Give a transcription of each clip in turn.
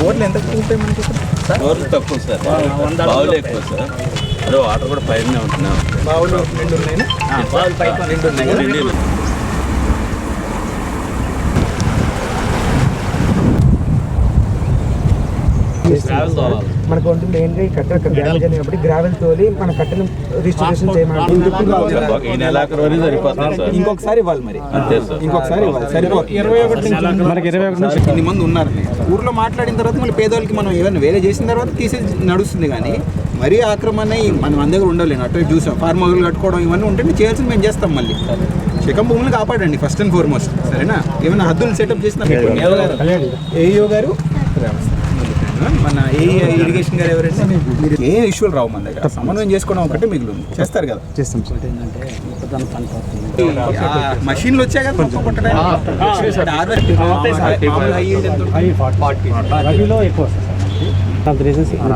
బోర్లు ఎంత కూలుతాయి మనకి బోర్లు తక్కువ సార్. బావులు ఎక్కువ సార్. అదే వాటర్ కూడా పైన ఉంటున్నాం బావులు రెండు ఉన్నాయి బావులు పైన రెండు ఉన్నాయి మనకు ఉంటుంది ఏంటి కట్ట డ్యామేజ్ అయినప్పుడు కాబట్టి గ్రావెల్ తోలి మన కట్టను రిజిస్ట్రేషన్ చేయమని ఈ నెలాఖరు వరకు సరిపోతుంది సార్. ఇంకొకసారి ఇవ్వాలి మరి. ఇంకొకసారి ఇవ్వాలి. సరిపో ఇరవై ఒకటి మనకి ఇరవై ఒకటి నుంచి ఇన్ని మంది ఉన్నారు. ఊర్లో మాట్లాడిన తర్వాత మళ్ళీ పేదవాళ్ళకి మనం ఏమైనా వేరే చేసిన తర్వాత తీసేసి నడుస్తుంది కానీ మరీ ఆక్రమణ ఈ మనం మన దగ్గర ఉండలేను అటు చూసాం ఫార్మ్ హౌస్లు కట్టుకోవడం ఇవన్నీ ఉంటే చేయాల్సింది మేము చేస్తాం మళ్ళీ. శకం భూములు కాపాడండి ఫస్ట్ అండ్ ఫార్మోస్ట్ సరేనా? ఏమైనా హద్దులు సెటప్ చేసిన ఏఈఓ గారు? మన ఏ ఇరిగేషన్ గారు ఎవరైతే మీరు. ఏ ఇష్యూలు రావు మన దగ్గర. సమన్వయం చేసుకోవడం ఒకటే మిగిలింది. చేస్తారు కదా. చేస్తాం. మషిన్లు వచ్చాయి కదా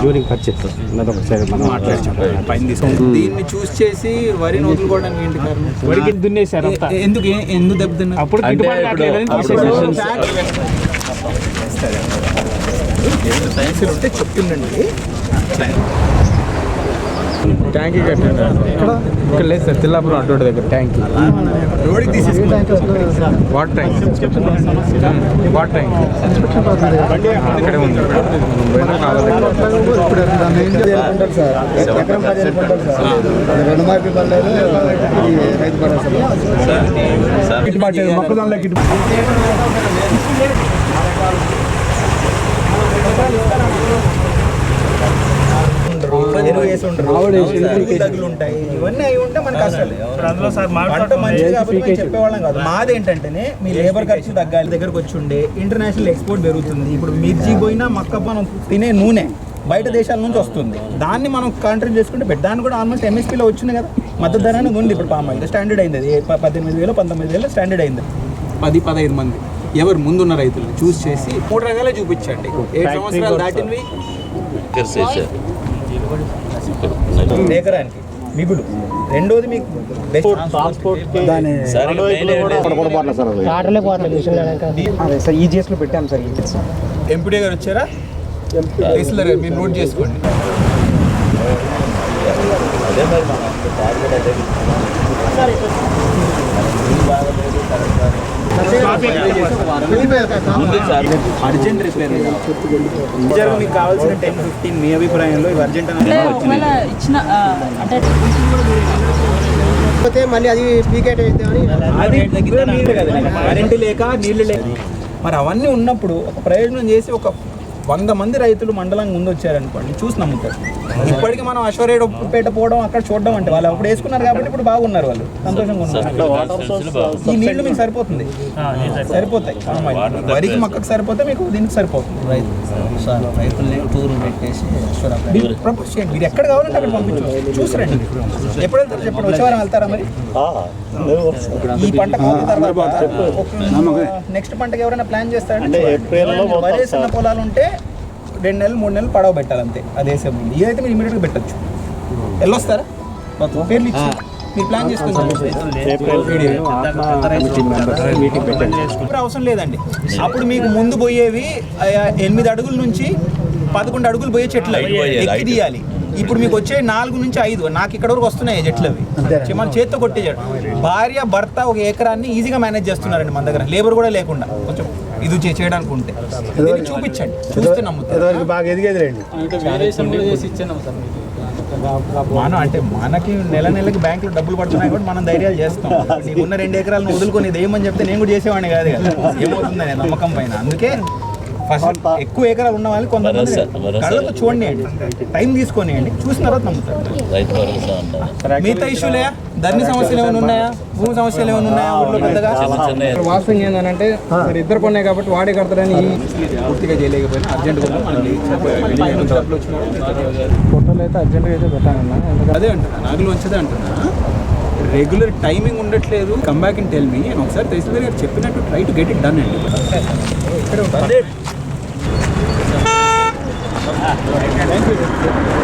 డ్యూరింగ్ పర్చేస్ అది ఒకసారి మనం మాట్లాడుకుంటాం పైన తీసుకుంటాం. దీన్ని చూస్ చేసి వరిని వదులుకోవడానికి ఏంటి కారణం? వరికి దున్నేశారు ఎందుకు? ఎందుకు దెబ్బతిన్నా అప్పుడు తీసేశారు. సైన్స్లు ఉంటే చెప్తుండండి ట్యాంకీ కట్టాను ఇక్కడ లేదు సార్ తిల్లాపురం అడ్డోడి దగ్గర. ట్యాంకీ రోడ్కి తీసేసుకుంటాం వాటర్ ట్యాంక్ వాటర్ ట్యాంక్ ఇక్కడే ఉంది? పోయినా వేసి తగులు ఉంటాయి ఇవన్నీ అయి ఉంటే మనకు కష్టాలు పంట మంచిది కాబట్టి మేము చెప్పేవాళ్ళం కాదు. మాది ఏంటంటేనే మీ లేబర్ ఖర్చు తగ్గాలి దగ్గరకు వచ్చి ఉండే ఇంటర్నేషనల్ ఎక్స్పోర్ట్ పెరుగుతుంది. ఇప్పుడు మిర్చి పోయినా మక్క మనం తినే నూనె బయట దేశాల నుంచి వస్తుంది. దాన్ని మనం కంట్రోల్ చేసుకుంటే దాన్ని కూడా ఆల్మోస్ట్ ఎంఎస్పీలో వచ్చింది కదా. మద్దతు ధర అనేది ఉంది ఇప్పుడు పామ్ ఆయిల్. స్టాండర్డ్ అయింది అది. పద్దెనిమిది వేలు పంతొమ్మిది వేలు స్టాండర్డ్ అయింది. పది పదహైదు మంది. ఎవరు ముందున్న రైతులు చూస్ చేసి మూడు రకాలే చూపించండి. ఏడు సంవత్సరాలు దాటినవి. సార్. ఎకరానికి మిగులు. రెండోది మీకు సార్ సార్ పెట్టాం సార్ ఈజీఎస్ ఎంపీడీ గారు వచ్చారా? మీరు నోట్ చేసుకోండి. అదే మరి మన టార్గెట్ అదే ఉంది సార్ అర్జెంట్ రిపేర్ నిజంగా మీకు కావాల్సిన టెన్ ఫిఫ్టీన్ మీ అభిప్రాయంలో ఇవి అర్జెంట్ అంటే ఒకవేళ ఇచ్చిన ఆ, అంటే మళ్ళీ అది అయితే అది లేక నీళ్ళు లేక మరి అవన్నీ ఉన్నప్పుడు ఒక ప్రయోజనం చేసి ఒక వంద మంది రైతులు మండలం ముందు వచ్చారనుకోండి చూసి నమ్ముతారు. ఇప్పటికి మనం అశ్వరేపేట పోవడం అక్కడ చూడడం అంటే వాళ్ళు అప్పుడు వేసుకున్నారు కాబట్టి ఇప్పుడు బాగున్నారు వాళ్ళు. సంతోషంగా ఉన్నారు. ఈ నీళ్ళు మీకు సరిపోతుంది. సరిపోతాయి. వరికి మొక్కకు సరిపోతే మీకు దీనికి సరిపోతుంది. ప్రపోజ్ చేయండి. మీరు ఎక్కడ కావాలంటే అక్కడ పంపించు చూసిరండి ఎప్పుడు వెళ్తారు చెప్పండి? వచ్చే వారం వెళ్తారా మరి? ఈ పంట తర్వాత నెక్స్ట్ పంటకి ఎవరైనా ప్లాన్ చేస్తారంటే వరి వేసిన పొలాలు ఉంటే రెండు నెలలు మూడు నెలలు పడవ పెట్టాలి అంతే అది వేసే ముందు. ఇదైతే మీరు ఇమీడియట్గా పెట్టచ్చు. వెళ్ళొస్తారా పేర్లు ఇచ్చి మీరు ప్లాన్ చేసుకుంటారు అవసరం లేదండి. అప్పుడు మీకు ముందు పోయేవి ఎనిమిది అడుగుల నుంచి పదకొండు అడుగులు పోయే చెట్లు. తీయాలి. ఇప్పుడు మీకు వచ్చే నాలుగు నుంచి ఐదు నాకు ఇక్కడ వరకు వస్తున్నాయి ఈ చెట్లు అవి మన చేత్తో కొట్టే భార్య భర్త ఒక ఎకరాన్ని ఈజీగా మేనేజ్ చేస్తున్నారండి మన దగ్గర. లేబర్ కూడా లేకుండా. కొంచెం ఇది చేయడానికి ఉంటే. చూపించండి. చూస్తే నమ్ముతారు. బాగా ఎదిగేది రండి మనం అంటే మనకి నెల నెలకి బ్యాంకులో డబ్బులు పడుతున్నాయి కాబట్టి మనం ధైర్యాలు చేస్తాం. నీకు ఉన్న రెండు ఎకరాలను వదులుకొని ఇది ఏమని చెప్తే నేను కూడా చేసేవాడిని కాదు కదా. ఏమవుతుందని నమ్మకం పైన. అందుకే ఫస్ట్ ఎక్కువ ఎకరాలు ఉన్న వాళ్ళు కొంతమంది. కళ్ళతో చూడండి టైం తీసుకొనియండి. చూసిన తర్వాత నమ్ముతారు. మిగతా ఇష్యూలే ధరణి సమస్యలు ఏమైనా ఉన్నాయా? భూమి సమస్యలు ఏమైనా ఉన్నాయా? ఊర్లో పెద్దగా? వాస్తవం ఏంటంటే మరి ఇద్దరు కొన్నాయి కాబట్టి వాడే కడతాడని పూర్తిగా చేయలేకపోయినా వచ్చినాయి. ఫోటోలు అయితే అర్జెంట్గా అయితే పెట్టానన్నా అదే అంటున్నా నాగులు వచ్చేదే అంటున్నా. రెగ్యులర్ టైమింగ్ ఉండట్లేదు. Come back in tell me నేను ఒకసారి తహసీల్దార్ గారు చెప్పినట్టు try to get it done అండి. ఇక్కడ